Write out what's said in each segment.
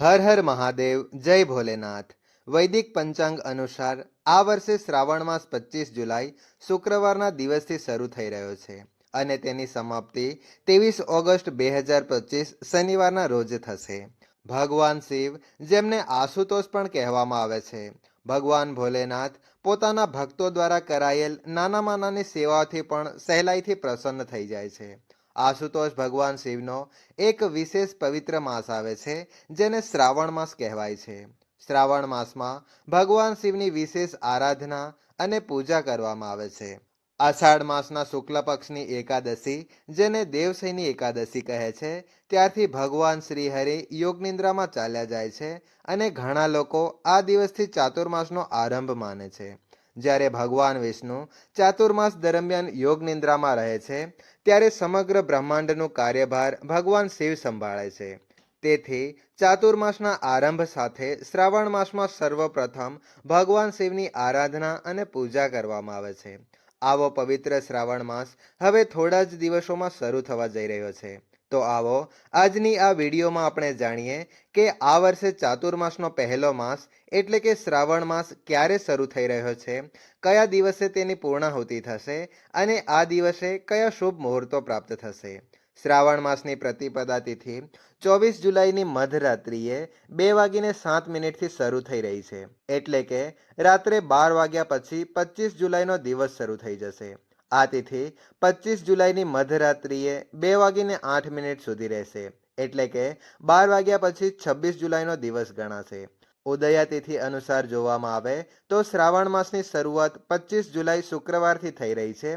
હર હર મહાદેવ, જય ભોલેનાથ. વૈદિક પંચાંગ અનુસાર આ વર્ષે શ્રાવણ માસ પચીસ જુલાઈ શુક્રવારના દિવસથી શરૂ થઈ રહ્યો છે અને તેની સમાપ્તિ ત્રેવીસ ઓગસ્ટ બે હજાર પચીસ શનિવારના રોજ થશે. ભગવાન શિવ, જેમને આશુતોષ પણ કહેવામાં આવે છે, ભગવાન ભોલેનાથ પોતાના ભક્તો દ્વારા કરાયેલ નાનામાં નાની સેવાઓથી પણ સહેલાઈથી પ્રસન્ન થઈ જાય છે. આશુતોષ ભગવાન શિવનો એક વિશેષ પવિત્ર માસ આવે છે, જેને શ્રાવણ માસ કહેવાય છે. શ્રાવણ માસમાં ભગવાન શિવની વિશેષ આરાધના અને પૂજા કરવામાં આવે છે. આષાઢ માસના શુક્લ પક્ષની એકાદશી, જેને દેવસૈની એકાદશી કહે છે, ત્યારથી ભગવાન શ્રી હરિ યોગનિંદ્રામાં ચાલ્યા જાય છે અને ઘણા લોકો આ દિવસથી ચાતુર્માસનો આરંભ માને છે. જ્યારે ભગવાન વિષ્ણુ ચાતુર્માસ દરમિયાન યોગ નિંદ્રામાં રહે છે, ત્યારે સમગ્ર બ્રહ્માંડનું કાર્યભાર ભગવાન શિવ સંભાળે છે. તેથી ચાતુર્માસના આરંભ સાથે શ્રાવણ માસમાં સર્વપ્રથમ ભગવાન શિવની આરાધના અને પૂજા કરવામાં આવે છે. આવો પવિત્ર શ્રાવણ માસ હવે થોડા જ દિવસોમાં શરૂ થવા જઈ રહ્યો છે. તો આવો, આજની આ વિડીયોમાં આપણે જાણીએ કે આ વર્ષે ચાતુર્માસનો પહેલો માસ એટલે કે શ્રાવણ માસ ક્યારે શરૂ થઈ રહ્યો છે, કયા દિવસે તેની પૂર્ણાહુતિ થશે અને આ દિવસે કયા શુભ મુહૂર્તો પ્રાપ્ત થશે. શ્રાવણ માસની પ્રતિપદા તિથિ ચોવીસ જુલાઈની મધરાત્રિએ બે વાગીને સાત મિનિટથી શરૂ થઈ રહી છે, એટલે કે રાત્રે બાર વાગ્યા પછી પચીસ જુલાઈનો દિવસ શરૂ થઈ જશે. આ તિથિ પચીસ જુલાઈની મધરાત્રિએ બે વાગીને આઠ મિનિટ સુધી રહેશે. એટલે કે બાર વાગ્યા પછી છવ્વીસ જુલાઈનો દિવસ ગણાશે. ઉદયા તિથિ અનુસાર જોવામાં આવે તો શ્રાવણ માસની શરૂઆત પચીસ જુલાઈ શુક્રવારથી થઈ રહી છે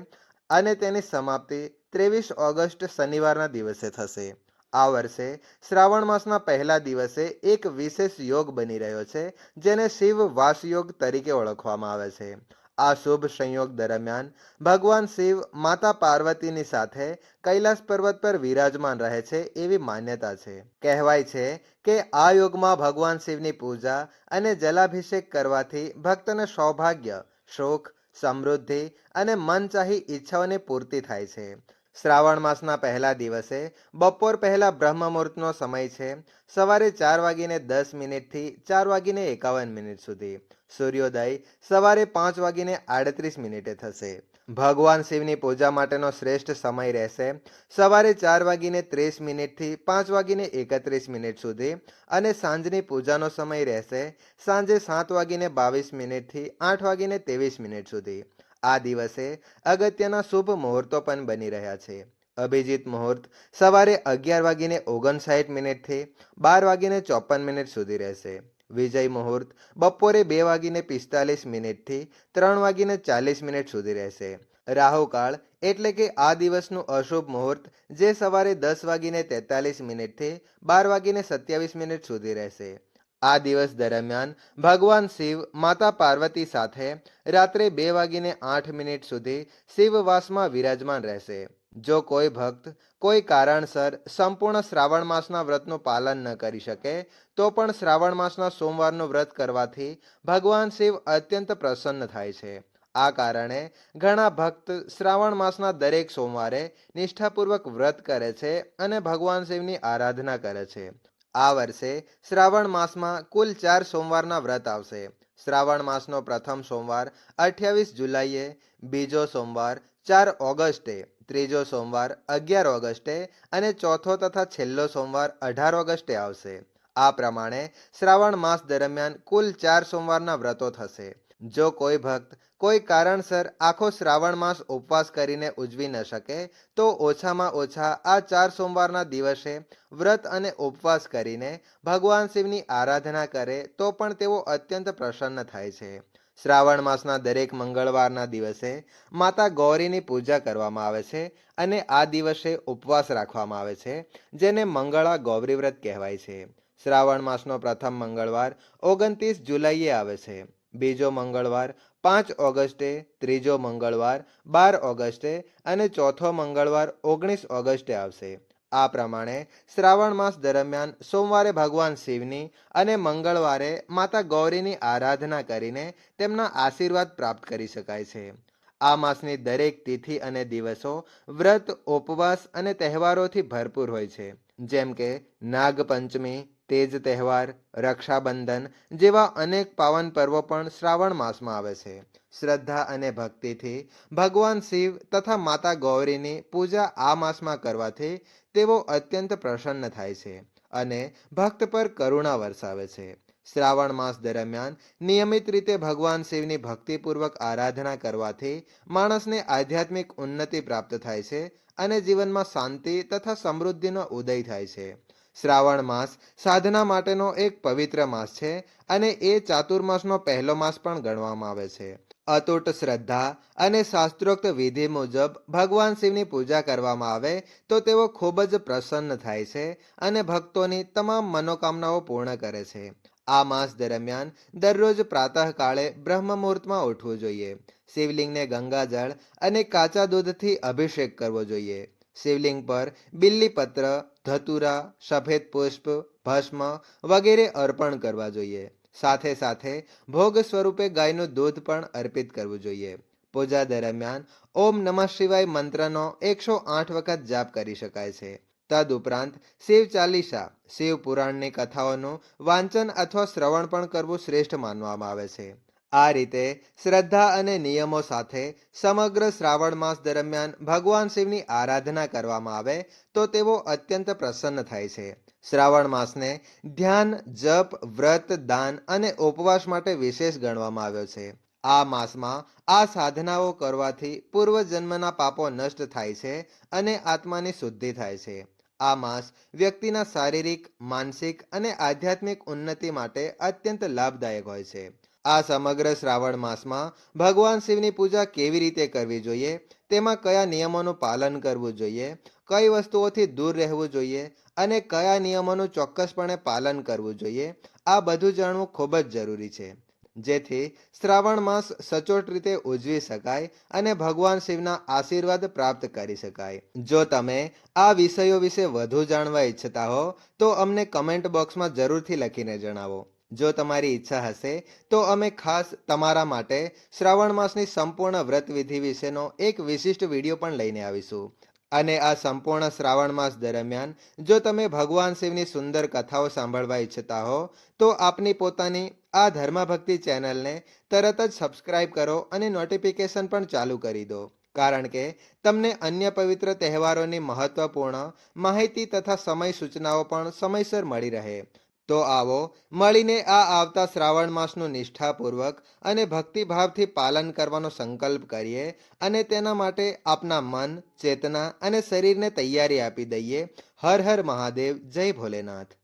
અને તેની સમાપ્તિ ત્રેવીસ ઓગસ્ટ શનિવારના દિવસે થશે. આ વર્ષે શ્રાવણ માસના પહેલા દિવસે એક વિશેષ યોગ બની રહ્યો છે જેને શિવ વાસ યોગ તરીકે ઓળખવામાં આવે છે. આ શુભ સંયોગ દરમિયાન ભગવાન શિવ માતા પાર્વતીની સાથે કૈલાસ પર્વત પર વિરાજમાન રહે છે એવી માન્યતા છે. કહેવાય છે કે આ યોગમાં ભગવાન શિવની પૂજા અને જલાભિષેક કરવાથી ભક્તને સૌભાગ્ય સુખ સમૃદ્ધિ અને મનચાહી ઈચ્છાઓની પૂર્તિ થાય છે. શ્રાવણ માસના પહેલા દિવસે, બપોર પહેલા બ્રહ્મ મુહૂર્તનો સમય છે, સવારે ચાર વાગીને દસ મિનિટથી ચાર વાગીને એકાવન મિનિટ સુધી, સૂર્યોદય સવારે પાંચ વાગીને આડત્રીસ મિનિટે થશે. ભગવાન શિવની પૂજા માટેનો શ્રેષ્ઠ સમય રહેશે, સવારે ચાર વાગીને ત્રીસ મિનિટથી પાંચ વાગીને એકત્રીસ મિનિટ સુધી અને સાંજની પૂજાનો સમય રહેશે, સાંજે સાત વાગીને બાવીસ મિનિટથી આઠ વાગીને ત્રેવીસ મિનિટ સુધી. આ દિવસે અગત્યના શુભ મુહૂર્તો પણ બની રહ્યા છે. અભિજીત મુહૂર્ત સવારે અગિયાર વાગીને ઓગણસાઠ મિનિટથી બાર વાગીને ચોપન મિનિટ સુધી રહેશે. વિજય મુહૂર્ત બપોરે બે વાગીને પિસ્તાલીસ મિનિટથી ત્રણ વાગીને ચાલીસ મિનિટ સુધી રહેશે. રાહુકાળ એટલે કે આ દિવસનું અશુભ મુહૂર્ત જે સવારે દસ વાગીને તેતાલીસ મિનિટથી બાર વાગીને સત્યાવીસ મિનિટ સુધી રહેશે. આ દિવસ દરમિયાન ભગવાન શિવ, માતા પાર્વતી સાથે રાત્રે બે વાગીને આઠ મિનિટ સુધી શિવવાસમાં વિરાજમાન રહેશે. જો કોઈ ભક્ત કોઈ કારણસર સંપૂર્ણ શ્રાવણ માસના વ્રતનું પાલન ન કરી શકે, તો પણ શ્રાવણ માસના સોમવારનું વ્રત કરવાથી ભગવાન શિવ અત્યંત પ્રસન્ન થાય છે. આ કારણે ઘણા ભક્ત શ્રાવણ માસના દરેક સોમવારે નિષ્ઠાપૂર્વક વ્રત કરે છે અને ભગવાન શિવની આરાધના કરે છે. આ વર્ષે શ્રાવણ માસમાં કુલ ચાર સોમવારના વ્રત આવશે. શ્રાવણ માસનો પ્રથમ સોમવાર અઠ્યાવીસ જુલાઈએ, બીજો સોમવાર ચાર ઓગસ્ટે, ત્રીજો સોમવાર અગિયાર ઓગસ્ટે અને ચોથો તથા છેલ્લો સોમવાર અઢાર ઓગસ્ટે આવશે. આ પ્રમાણે શ્રાવણ માસ દરમિયાન કુલ ચાર સોમવારના વ્રતો થશે. જો કોઈ ભક્ત કોઈ કારણસર આખો શ્રાવણ માસ ઉપવાસ કરીને ઉજવી ન શકે, તો ઓછામાં ઓછા આ ચાર સોમવારના દિવસે વ્રત અને ઉપવાસ કરીને ભગવાન શિવની આરાધના કરે તો પણ તેઓ અત્યંત પ્રસન્ન થાય છે. શ્રાવણ માસના દરેક મંગળવારના દિવસે માતા ગૌરીની પૂજા કરવામાં આવે છે અને આ દિવસે ઉપવાસ રાખવામાં આવે છે, જેને મંગળા ગૌરી વ્રત કહેવાય છે. શ્રાવણ માસનો પ્રથમ મંગળવાર ઓગણત્રીસ જુલાઈએ આવે છે. બીજો મંગળવાર, પાંચ ઓગસ્ટે, ત્રીજો મંગળવાર, બાર ઓગસ્ટે અને ચોથો મંગળવાર ઓગણીસ ઓગસ્ટે આવશે. આ પ્રમાણે શ્રાવણ માસ દરમિયાન સોમવારે ભગવાન શિવની અને મંગળવારે માતા ગૌરીની આરાધના કરીને તેમના આશીર્વાદ પ્રાપ્ત કરી શકાય છે. આ માસની દરેક તિથિ અને દિવસો વ્રત, ઉપવાસ અને તહેવારોથી ભરપૂર હોય છે. જેમ કે નાગપંચમી તે જ તહેવાર, રક્ષાબંધન જેવા અનેક પાવન પર્વો પણ શ્રાવણ માસમાં આવે છે. શ્રદ્ધા અને ભક્તિથી ભગવાન શિવ તથા માતા ગૌરીની પૂજા આ માસમાં કરવાથી તેઓ અત્યંત પ્રસન્ન થાય છે અને ભક્ત પર કરુણા વરસાવે છે. શ્રાવણ માસ દરમિયાન નિયમિત રીતે ભગવાન શિવની ભક્તિપૂર્વક આરાધના કરવાથી માણસને આધ્યાત્મિક ઉન્નતિ પ્રાપ્ત થાય છે અને જીવનમાં શાંતિ તથા સમૃદ્ધિનો ઉદય થાય છે. શ્રાવણ માસ સાધના માટેનો એક પવિત્ર માસ છે અને એ ચાતુર્માસનો પહેલો માસ પણ ગણવામાં આવે છે. અતૂટ શ્રદ્ધા અને શાસ્ત્રોક્ત વિધિ મુજબ ભગવાન શિવની પૂજા કરવામાં આવે તો તેઓ ખૂબ જ પ્રસન્ન થાય છે અને ભક્તોની તમામ મનોકામનાઓ પૂર્ણ કરે છે. આ માસ દરમિયાન દરરોજ પ્રાતઃકાળે બ્રહ્મ મુહૂર્તમાં ઉઠવું જોઈએ. શિવલિંગને ગંગાજળ અને કાચા દૂધથી અભિષેક કરવો જોઈએ. શિવલિંગ પર બિલ્લીપત્ર ધતુરા, સફેદ પુષ્પ, ભસ્મ વગેરે અર્પણ કરવા જોઈએ. સાથે સાથે ભોગ સ્વરૂપે ગાયનું દૂધ પણ અર્પિત કરવું જોઈએ. પૂજા દરમિયાન ઓમ નમઃ શિવાય મંત્રનો એકસો આઠ વખત જાપ કરી શકાય છે. તદુપરાંત શિવ ચાલીસા, શિવ પુરાણની કથાઓનું વાંચન અથવા શ્રવણ પણ કરવું શ્રેષ્ઠ માનવામાં આવે છે. આ રીતે શ્રદ્ધા અને નિયમો સાથે સમગ્ર શ્રાવણ માસ દરમિયાન ભગવાન શિવની આરાધના કરવામાં આવે તો તેઓ અત્યંત પ્રસન્ન થાય છે. શ્રાવણ માસને ધ્યાન, જપ, વ્રત, દાન અને ઉપવાસ માટે વિશેષ ગણવામાં આવ્યો છે. આ માસમાં આ સાધનાઓ કરવાથી પૂર્વજન્મના પાપો નષ્ટ થાય છે અને આત્માની શુદ્ધિ થાય છે. આ માસ વ્યક્તિના શારીરિક, માનસિક અને આધ્યાત્મિક ઉન્નતિ માટે અત્યંત લાભદાયક હોય છે. આ સમગ્ર શ્રાવણ માસમાં ભગવાન શિવની પૂજા કેવી રીતે કરવી જોઈએ? તેમાં કયા નિયમોનું પાલન કરવું જોઈએ? કઈ વસ્તુઓથી દૂર રહેવું જોઈએ? અને કયા નિયમોનું ચોક્કસપણે પાલન કરવું જોઈએ? આ બધું જાણવું ખૂબ જ જરૂરી છે. જેથી શ્રાવણ માસ સચોટ રીતે ઉજવી શકાય અને ભગવાન શિવના આશીર્વાદ પ્રાપ્ત કરી શકાય. જો તમે આ વિષયો વિશે વધુ જાણવા ઈચ્છતા હો, તો અમને કમેન્ટ બોક્સમાં જરૂરથી લખીને જણાવો. જો તમારી ઈચ્છા હશે, તો અમે ખાસ તમારા માટે શ્રાવણ માસની સંપૂર્ણ વ્રત વિધિ વિશેનો એક વિશિષ્ટ વીડિયો પણ લઈને આવીશું. અને આ સંપૂર્ણ શ્રાવણ માસ દરમિયાન, જો તમે ભગવાન શિવની સુંદર કથાઓ સાંભળવા ઈચ્છતા હો, તો આપની પોતાની આ ધર્મભક્તિ ચેનલને તરત જ સબસ્ક્રાઇબ કરો અને નોટિફિકેશન પણ ચાલુ કરી દો. કારણ કે તમને અન્ય પવિત્ર તહેવારોની મહત્વપૂર્ણ માહિતી તથા સમય સૂચનાઓ પણ સમયસર મળી રહે. તો આવો, મળીને આ આવતા શ્રાવણ માસનું નિષ્ઠાપૂર્વક અને ભક્તિભાવથી પાલન કરવાનો સંકલ્પ કરીએ અને તેના માટે આપના મન, ચેતના અને શરીરને તૈયારી આપી દઈએ. હર હર મહાદેવ, જય ભોલેનાથ.